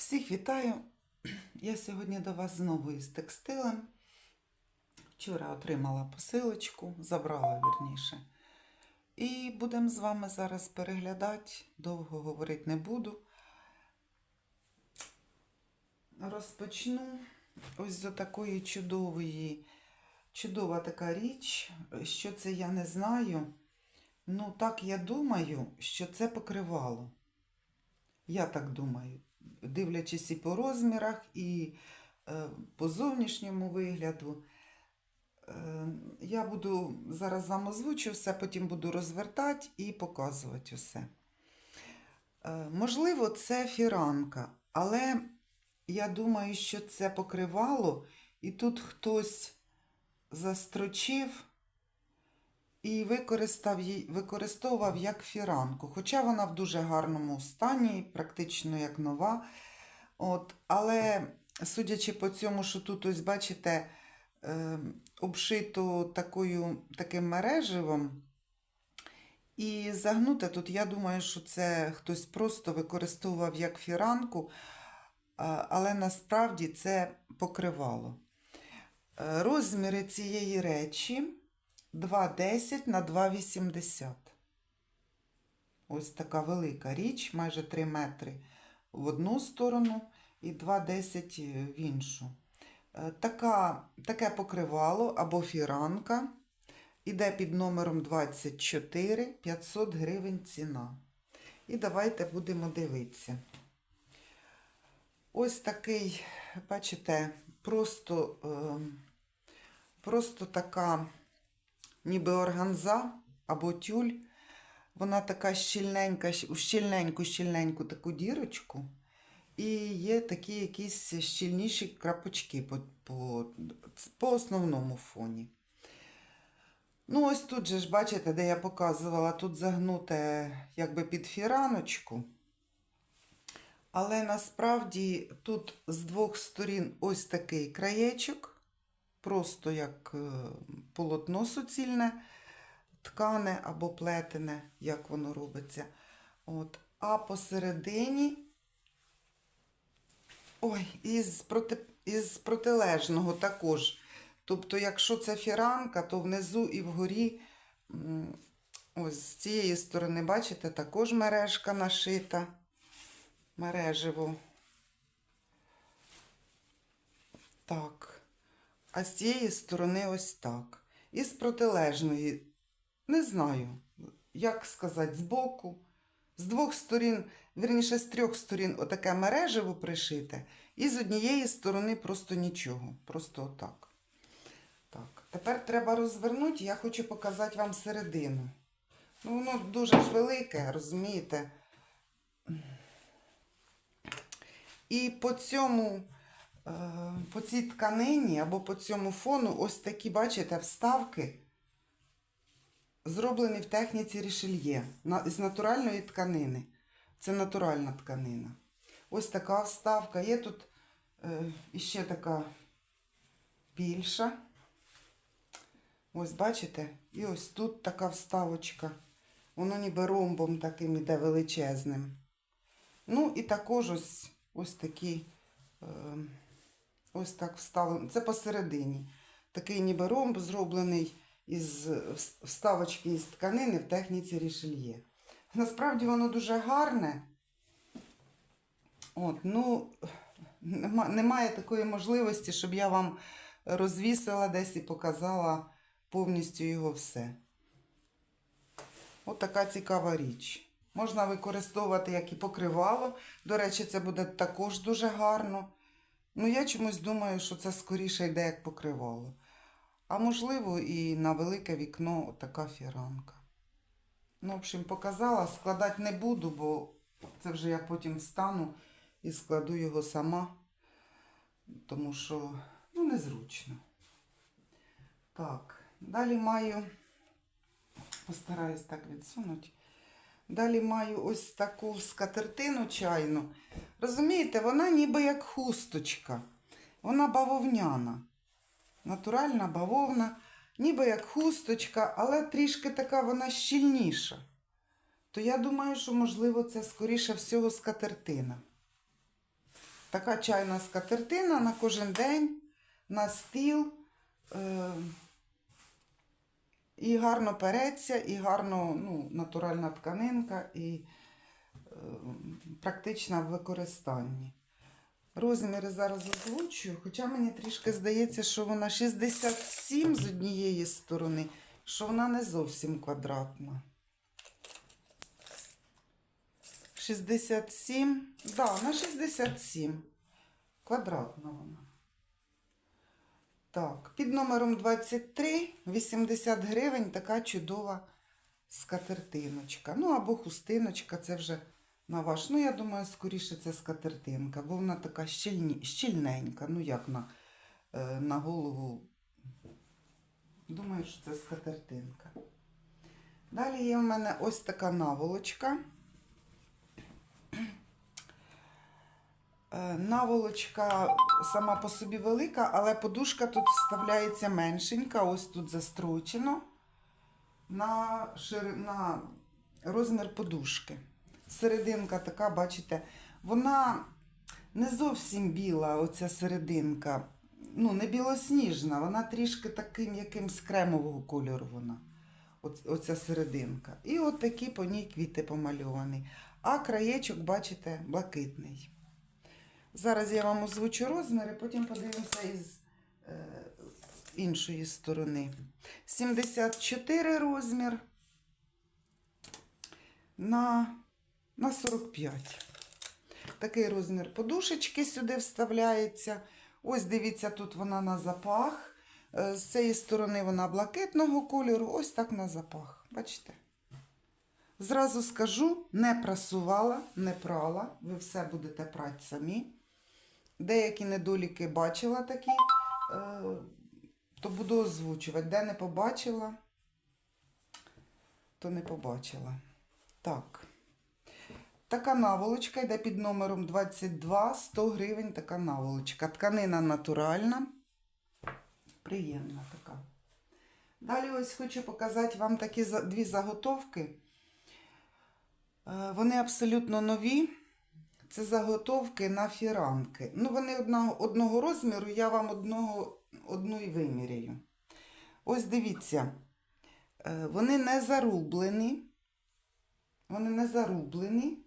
Всіх вітаю! Я сьогодні до вас знову із текстилем. Вчора отримала посилочку, забрала вірніше. І будемо з вами зараз переглядати. Довго говорити не буду. Розпочну ось з такої чудової, чудова така річ. Що це я не знаю. Ну, так я думаю, що це покривало. Я так думаю, дивлячись і по розмірах, і е, по зовнішньому вигляду. Е, я буду зараз вам озвучу все, потім буду розвертати і показувати усе. Е, можливо, це фіранка, але я думаю, що це покривало, і тут хтось застрочив і використав її, використовував як фіранку. Хоча вона в дуже гарному стані, практично як нова. От, але судячи по цьому, що тут, ось бачите, е, обшито такою, таким мереживом. І загнуте тут, я думаю, що це хтось просто використовував як фіранку, а, але насправді це покривало. Е, Розміри цієї речі 2,10 на 2,80. Ось така велика річ, майже 3 метри в одну сторону і 2,10 в іншу. Е, Така, таке покривало або фіранка. Іде під номером 24, 500 гривень ціна. І давайте будемо дивитися. Ось такий, бачите, просто, е, просто така ніби органза або тюль. Вона така щільненька, щ- в щільненьку, щільненьку таку дірочку. І є такі якісь щільніші крапочки по, по, по основному фоні. Ну, ось тут же ж, бачите, де я показувала, тут загнуте якби під фіраночку. Але насправді тут з двох сторін ось такий краєчок, просто як е, полотно суцільне, ткане або плетене, як воно робиться. От. А посередині, ой, із, проти, із протилежного також. Тобто, якщо це фіранка, то внизу і вгорі, ось з цієї сторони, бачите, також мережка нашита, мереживо. Так. А з цієї сторони ось так. І з протилежної, не знаю, як сказати, збоку. З двох сторін, вірніше, з трьох сторін отаке мереживо пришите, і з однієї сторони просто нічого. Просто отак. Так, тепер треба розвернути, я хочу показати вам середину. Ну, воно дуже ж велике, розумієте? І по цьому, по цій тканині або по цьому фону, ось такі, бачите, вставки зроблені в техніці рішельє з натуральної тканини. Це натуральна тканина. Ось така вставка. Є тут е, іще така більша. Ось бачите? І ось тут така вставочка. Воно ніби ромбом таким іде величезним. Ну і також ось, ось такі, е, ось так вставлено. Це посередині. Такий ніби ромб зроблений із вставочки із тканини в техніці рішельє. Насправді воно дуже гарне. От, ну, немає такої можливості, щоб я вам розвісила десь і показала повністю його все. От така цікава річ. Можна використовувати як і покривало. До речі, це буде також дуже гарно. Ну, я чомусь думаю, що це скоріше йде як покривало. А можливо, і на велике вікно така фіранка. Ну, в общем, показала, складати не буду, бо це вже я потім встану і складу його сама, тому що ну, незручно. Так, далі маю, постараюсь так відсунути. Далі маю ось таку скатертину чайну. Розумієте, вона ніби як хусточка. Вона бавовняна. Натуральна бавовна, ніби як хусточка, але трішки така вона щільніша. То я думаю, що, можливо, це скоріше всього скатертина. Така чайна скатертина на кожен день, на стіл. Е, і гарно переться, і гарно ну, натуральна тканинка, і е, практична в використанні. Розміри зараз озвучую, хоча мені трішки здається, що вона 67 з однієї сторони, що вона не зовсім квадратна. 67, да, на 67. Квадратна вона. Так, під номером 23, 80 гривень така чудова скатертиночка. Ну, або хустиночка, це вже на ваш. Ну, я думаю, скоріше це скатертинка, бо вона така щільні, щільненька. Ну, як на, е, на голову. Думаю, що це скатертинка. Далі є в мене ось така наволочка. Е, Наволочка сама по собі велика, але подушка тут вставляється меншенька. Ось тут застрочено на, шири... на розмір подушки. Серединка така, бачите, вона не зовсім біла, оця серединка. Ну, не білосніжна, вона трішки таким якимсь кремового кольору вона. Оця серединка. І от такі по ній квіти помальовані. А краєчок, бачите, блакитний. Зараз я вам озвучу розміри, потім подивимося із е, іншої сторони. 74 розмір на, на 45. Такий розмір подушечки сюди вставляється. Ось дивіться, тут вона на запах. Е, З цієї сторони вона блакитного кольору, ось так на запах. Бачите? Зразу скажу, не прасувала, не прала. Ви все будете прати самі. Деякі недоліки бачила такі, е, то буду озвучувати. Де не побачила, то не побачила. Так. Така наволочка йде під номером 22, 100 гривень така наволочка. Тканина натуральна. Приємна така. Далі ось хочу показати вам такі дві заготовки. Е, Вони абсолютно нові. Це заготовки на фіранки. Ну, вони одного, одного розміру, я вам одного, одну і виміряю. Ось дивіться, е, вони не зарублені. Вони не зарублені.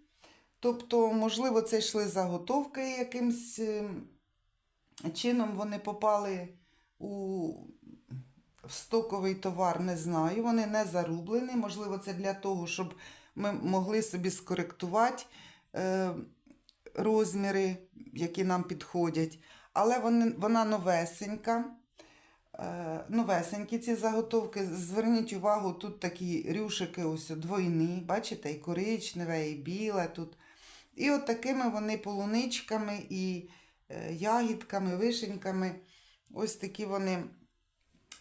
Тобто, можливо, це йшли заготовки якимсь е, чином вони попали у в стоковий товар, не знаю. Вони не зарублені. Можливо, це для того, щоб ми могли собі скоректувати е, розміри, які нам підходять. Але вони, вона новесенька. Е, новесенькі ці заготовки. Зверніть увагу, тут такі рюшики ось двойні. Бачите, і коричневе, і біле тут. І от такими вони полуничками і е, ягідками, вишеньками. Ось такі вони.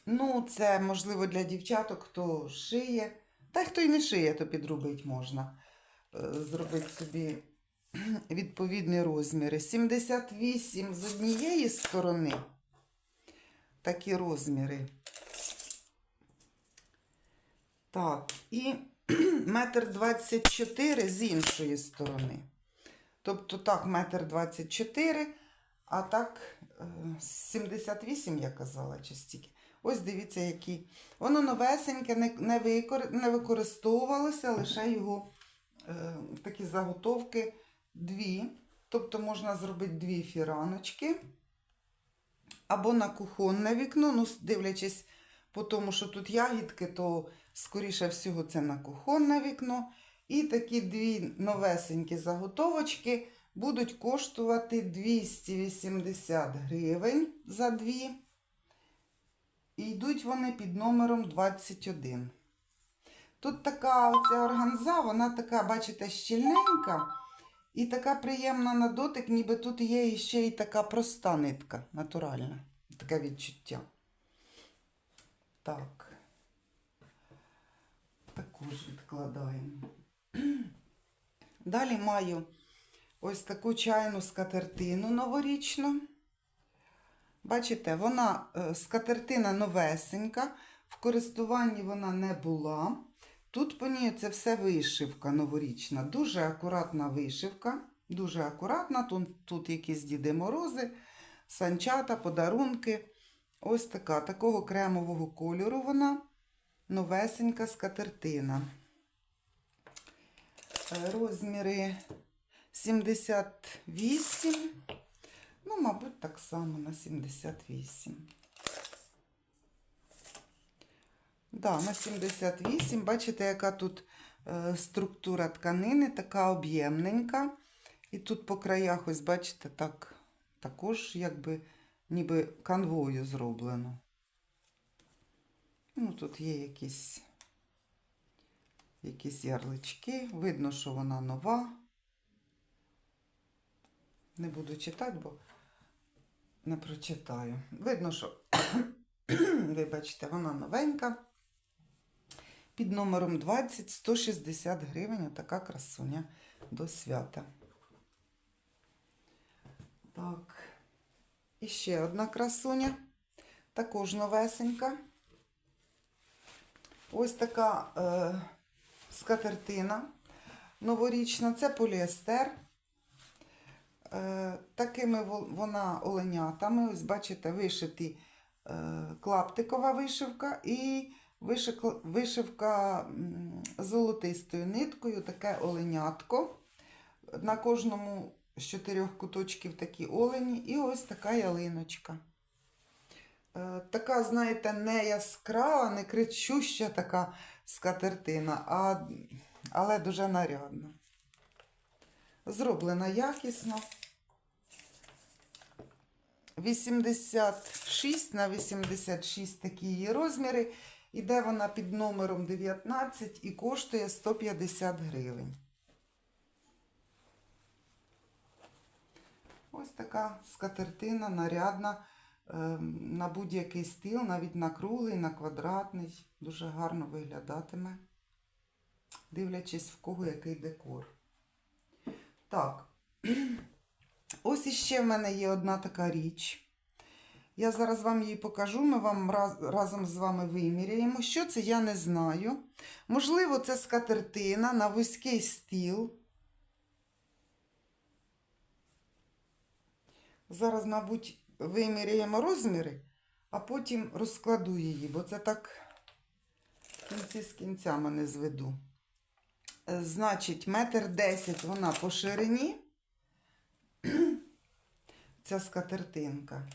Ну, це можливо для дівчаток, хто шиє. Та хто й не шиє, то підробити можна. Е, Зробити собі відповідні розміри. 78 з однієї сторони. Такі розміри. Так, і метр 24 з іншої сторони. Тобто так, метр 24, а так е, 78, я казала, чи стільки. Ось дивіться, які. Воно новесеньке, не використовувалося, лише його е, такі заготовки дві. Тобто можна зробити дві фіраночки. Або на кухонне вікно, ну, дивлячись по тому, що тут ягідки, то скоріше всього це на кухонне вікно. І такі дві новесенькі заготовочки будуть коштувати 280 гривень за дві. І йдуть вони під номером 21. Тут така оця органза, вона така, бачите, щільненька і така приємна на дотик, ніби тут є ще й така проста нитка, натуральна. Таке відчуття. Так. Також відкладаємо. Далі маю ось таку чайну скатертину новорічну. Бачите, вона е, скатертина новесенька, в користуванні вона не була. Тут по ній це все вишивка новорічна. Дуже акуратна вишивка, Дуже акуратна. Тут, тут якісь Діди Морози, санчата, подарунки. Ось така, такого кремового кольору вона. Новесенька скатертина. Е, Розміри 78. Ну, мабуть, так само на 78. Да, на 78. Бачите, яка тут е, структура тканини, така об'ємненька. І тут по краях, ось бачите, так, також якби ніби канвою зроблено. Ну, тут є якісь, якісь ярлички. Видно, що вона нова. Не буду читати, бо не прочитаю. Видно, що, вибачте, вона новенька. Під номером 20 160 гривень. Така красуня до свята. Так. І ще одна красуня. Також новесенька. Ось така е, скатертина новорічна. Це поліестер. Е, такими вона оленятами. Ось бачите, вишиті е, клаптикова вишивка і вишивка золотистою ниткою, таке оленятко. На кожному з чотирьох куточків такі олені, і ось така ялиночка. Е, Така, знаєте, не яскрава, не кричуща така скатертина, а, але дуже нарядна. Зроблена якісно. 86 на 86 такі її розміри. Іде вона під номером 19 і коштує 150 гривень. Ось така скатертина нарядна ем, на будь-який стіл, навіть на круглий, на квадратний. Дуже гарно виглядатиме, дивлячись, в кого який декор. Так, ось іще в мене є одна така річ. Я зараз вам її покажу, ми вам раз, разом з вами виміряємо. Що це, я не знаю. Можливо, це скатертина на вузький стіл. Зараз, мабуть, виміряємо розміри, а потім розкладу її, бо це так кінці з кінцями не зведу. Е, Значить, метр десять вона по ширині. Ця скатертинка.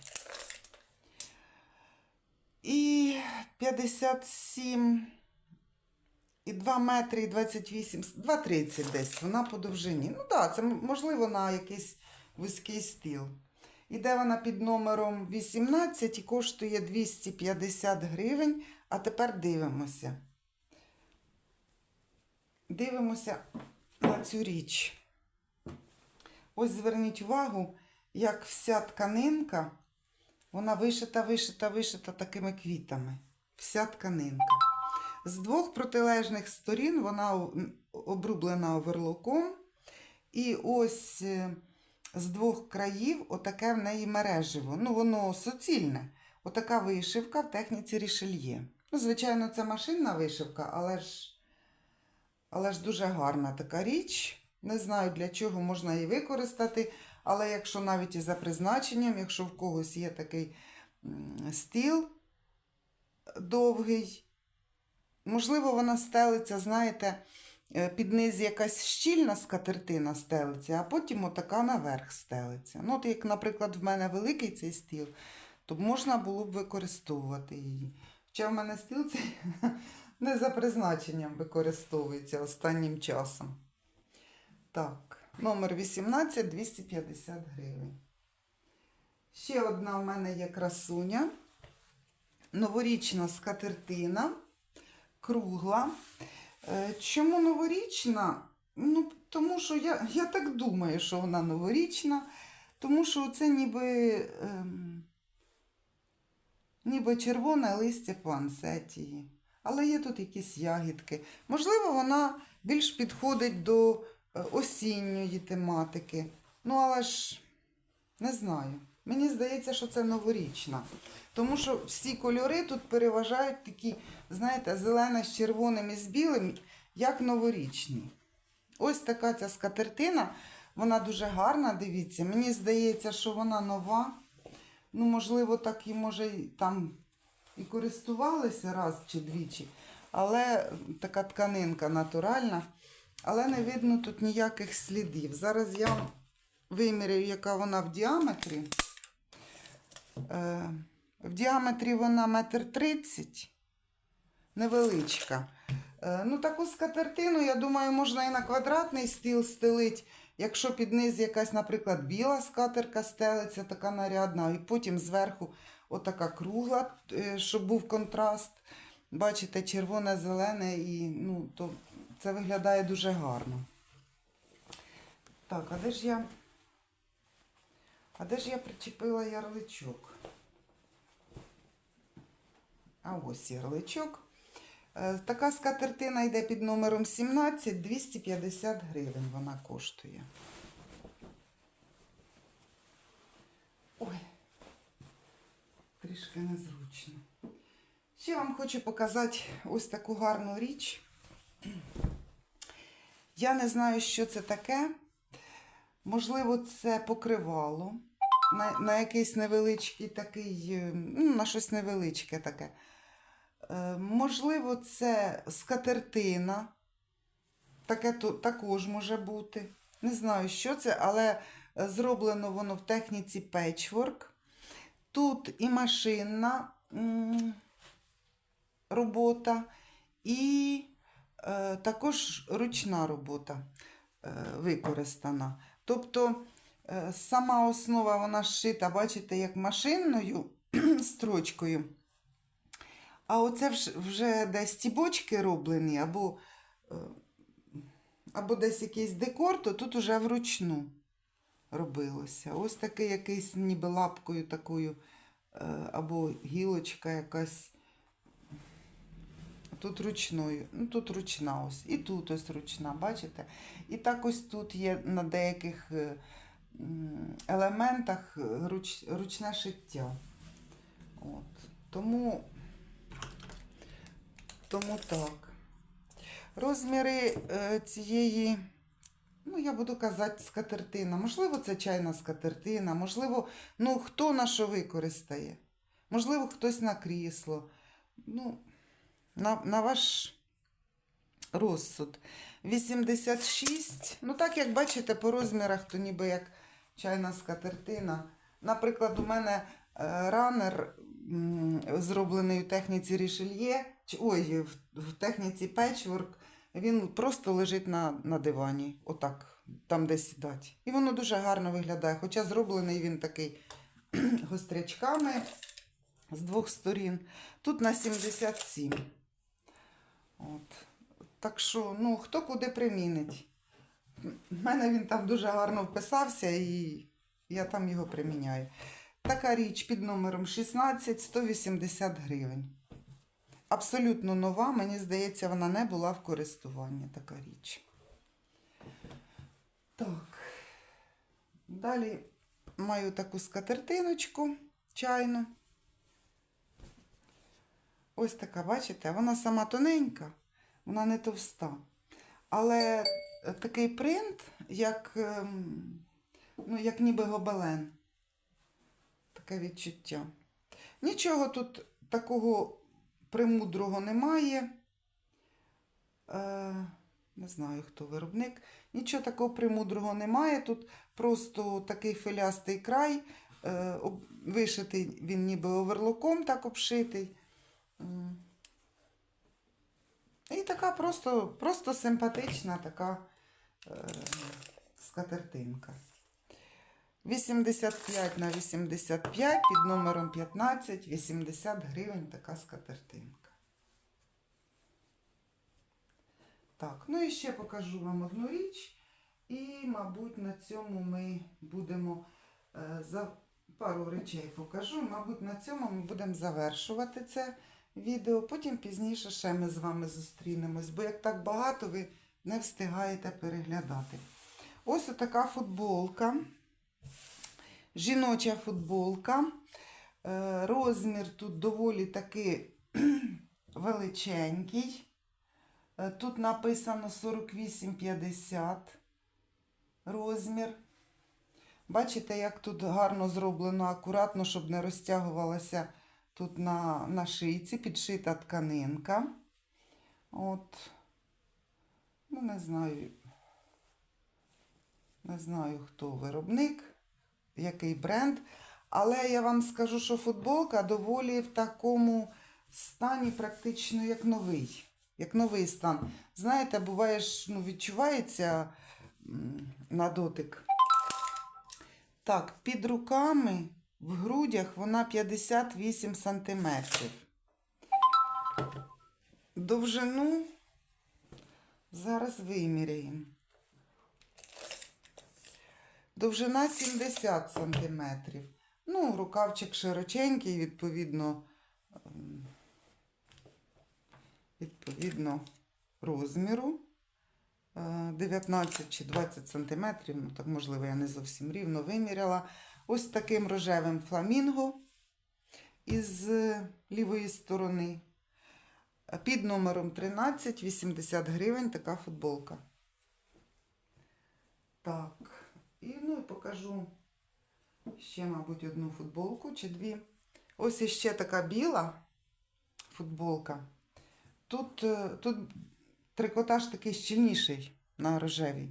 І 57 і 2 метри і 28, 2,30 десь вона по довжині. Ну так, це можливо на якийсь вузький стіл. Іде вона під номером 18 і коштує 250 гривень. А тепер дивимося. Дивимося на цю річ. Ось зверніть увагу, як вся тканинка, вона вишита, вишита, вишита такими квітами. Вся тканинка. З двох протилежних сторін вона обрублена оверлоком. І ось е, з двох країв отаке в неї мереживо. Ну, воно суцільне. Отака вишивка в техніці рішельє. Ну, звичайно, це машинна вишивка, але ж, але ж дуже гарна така річ. Не знаю, для чого можна її використати, але якщо навіть і за призначенням, якщо в когось є такий стіл довгий, можливо, вона стелиться, знаєте, е, під низ якась щільна скатертина стелиться, а потім отака наверх стелиться. Ну, от як, наприклад, в мене великий цей стіл, то можна було б використовувати її. Хоча в мене стіл цей не за призначенням використовується останнім часом. Так, номер 18 250 гривень. Ще одна в мене є красуня. Новорічна скатертина, кругла. Е, Чому новорічна? Ну, тому що я, я так думаю, що вона новорічна, тому що це ніби, ем, ніби червоне листя пансетії. Але є тут якісь ягідки. Можливо, вона більш підходить до осінньої тематики. Ну, але ж не знаю. Мені здається, що це новорічна. Тому що всі кольори тут переважають такі, знаєте, зелене з червоним і з білим, як новорічні. Ось така ця скатертина. Вона дуже гарна, дивіться. Мені здається, що вона нова. Ну, можливо, так і може там і користувалися раз чи двічі. Але така тканинка натуральна. Але не видно тут ніяких слідів. Зараз я виміряю, яка вона в діаметрі. Е, в діаметрі вона метр тридцять. Невеличка. Е, ну, таку скатертину, я думаю, можна і на квадратний стіл стелить. Якщо під низ якась, наприклад, біла скатерка стелиться, така нарядна, і потім зверху отака кругла, е, щоб був контраст. Бачите, червоне, зелене, і ну, то це виглядає дуже гарно. Так, а де ж я? А де ж я причепила ярличок? А ось ярличок. Е, Така скатертина йде під номером 17, 250 гривень вона коштує. Ой, трішки незручно. Ще вам хочу показати ось таку гарну річ. Я не знаю, що це таке. Можливо, це покривало на, на якийсь невеличкий такий, е, ну, на щось невеличке таке. Е, Можливо, це скатертина. Таке то, також може бути. Не знаю, що це, але зроблено воно в техніці печворк. Тут і машинна робота, і також ручна робота е, використана. Тобто е, сама основа вона зшита, бачите, як машинною строчкою. А оце вже десь ці бочки роблені, або, е, або десь якийсь декор, то тут уже вручну робилося. Ось такий якийсь ніби лапкою такою, е, або гілочка якась. Тут ручною, ну тут ручна ось, і тут ось ручна, бачите? І так ось тут є на деяких е, елементах руч, ручне шиття. От. Тому тому так. Розміри е, цієї, ну, я буду казати, скатертина. Можливо, це чайна скатертина, можливо, ну, хто на що використає. Можливо, хтось на крісло. Ну, на, на ваш розсуд. 86. Ну, так як бачите, по розмірах, то ніби як чайна скатертина. Наприклад, у мене е, ранер зроблений у техніці рішельє, ой, в, техніці печворк, він просто лежить на, на дивані, отак, там де сідати. І воно дуже гарно виглядає. Хоча зроблений він такий гострячками з двох сторін. Тут на 77. От. Так що, ну, хто куди примінить. У мене він там дуже гарно вписався і я там його приміняю. Така річ під номером 16 180 гривень. Абсолютно нова, мені здається, вона не була в користуванні така річ. Так. Далі маю таку скатертиночку чайну. Ось така, бачите, вона сама тоненька, вона не товста. Але такий принт, як, ем, ну, як ніби гобелен. Таке відчуття. Нічого тут такого премудрого немає. Е, не знаю, хто виробник. Нічого такого премудрого немає. Тут просто такий филястий край. Е, вишитий він ніби оверлоком так обшитий. І така просто, просто симпатична така е, скатертинка. 85 на 85 під номером 15, 80 гривень така скатертинка. Так, ну і ще покажу вам одну річ. І, мабуть, на цьому ми будемо е, за пару речей покажу. Мабуть, на цьому ми будемо завершувати це відео. Потім пізніше ще ми з вами зустрінемось, бо як так багато, ви не встигаєте переглядати. Ось така футболка. Жіноча футболка. Е, Розмір тут доволі таки величенький. Е, Тут написано 48,50 розмір. Бачите, як тут гарно зроблено, акуратно, щоб не розтягувалася тут на, на шийці, підшита тканинка. От. Ну, не знаю. Не знаю, хто виробник, який бренд. Але я вам скажу, що футболка доволі в такому стані, практично як новий. Як новий стан. Знаєте, буває ну, відчувається на дотик. Так, під руками в грудях вона 58 сантиметрів. Довжину зараз виміряємо. Довжина 70 сантиметрів. Ну, рукавчик широченький, відповідно, ем, відповідно розміру. Е, 19 чи 20 сантиметрів, ну так можливо, я не зовсім рівно виміряла. Ось таким рожевим фламінго із лівої сторони. Під номером 13, 80 гривень така футболка. Так, і ну і покажу ще, мабуть, одну футболку чи дві. Ось іще така біла футболка. Тут, е, тут трикотаж такий щільніший на рожевій.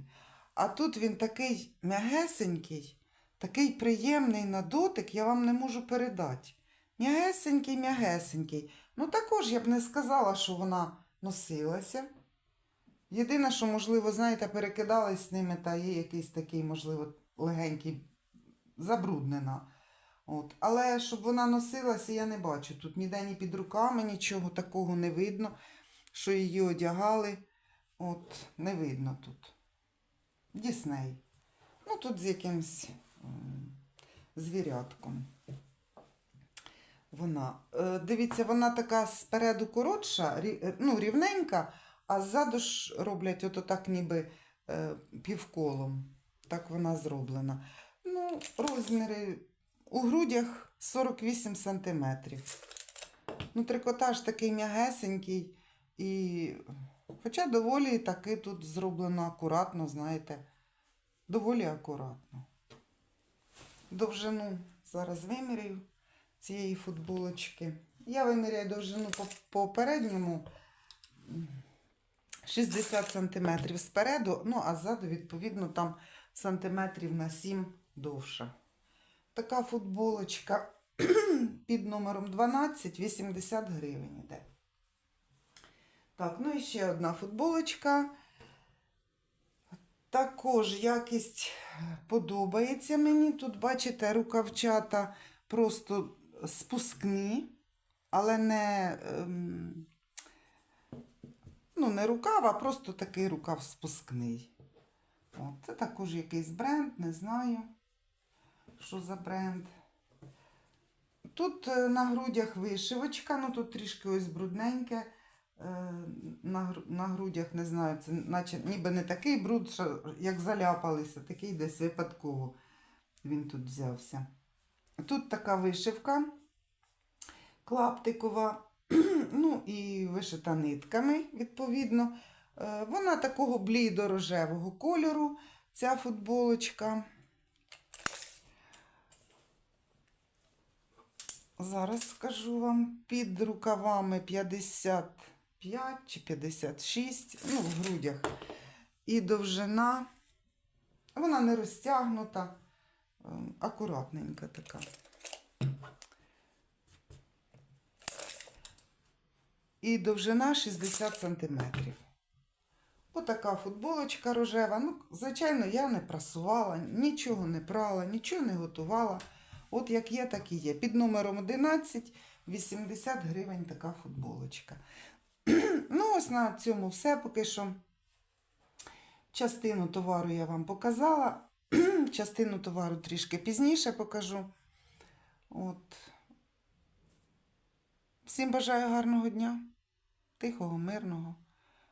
А тут він такий м'ягесенький, такий приємний на дотик, я вам не можу передати. М'ягесенький, м'ягесенький. Ну, також я б не сказала, що вона носилася. Єдине, що, можливо, знаєте, перекидались з ними, та є якийсь такий, можливо, легенький забруднена. От. Але щоб вона носилася, я не бачу. Тут ніде ні під руками нічого такого не видно, що її одягали. От, не видно тут. Дісней. Ну, тут з якимсь м, звірятком. Вона. Е, дивіться, вона така спереду коротша, е, ну, рівненька, а ззаду ж роблять ото так ніби е, півколом. Так вона зроблена. Ну, розміри у грудях 48 сантиметрів. Ну, трикотаж такий м'ягесенький. І, хоча доволі таки тут зроблено акуратно, знаєте, доволі акуратно. Довжину зараз виміряю цієї футболочки. Я виміряю довжину по, по передньому 60 сантиметрів спереду, ну а ззаду, відповідно, там сантиметрів на 7 довша. Така футболочка під номером 12, 80 гривень іде. Так, ну і ще одна футболочка. Також якість подобається мені. Тут, бачите, рукавчата просто спускні, але не, ем, ну, не рукав, а просто такий рукав спускний. От, це також якийсь бренд, не знаю, що за бренд. Тут е, на грудях вишивочка, ну тут трішки ось брудненьке. Е, На, грудях, не знаю, це наче ніби не такий бруд, що як заляпалися, такий десь випадково він тут взявся. Тут така вишивка клаптикова, ну і вишита нитками, відповідно. Е, Вона такого блідо-рожевого кольору, ця футболочка. Зараз скажу вам, під рукавами 55 чи 56, ну, в грудях. І довжина, вона не розтягнута, е, акуратненька така. І довжина 60 сантиметрів. Отака футболочка рожева. Ну, звичайно, я не прасувала, нічого не прала, нічого не готувала. От як є, так і є. Під номером 11 80 гривень така футболочка. ну, ось на цьому все поки що. Частину товару я вам показала. Частину товару трішки пізніше покажу. От. Всім бажаю гарного дня, тихого, мирного,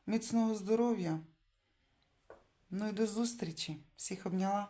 міцного здоров'я. Ну і до зустрічі. Всіх обняла.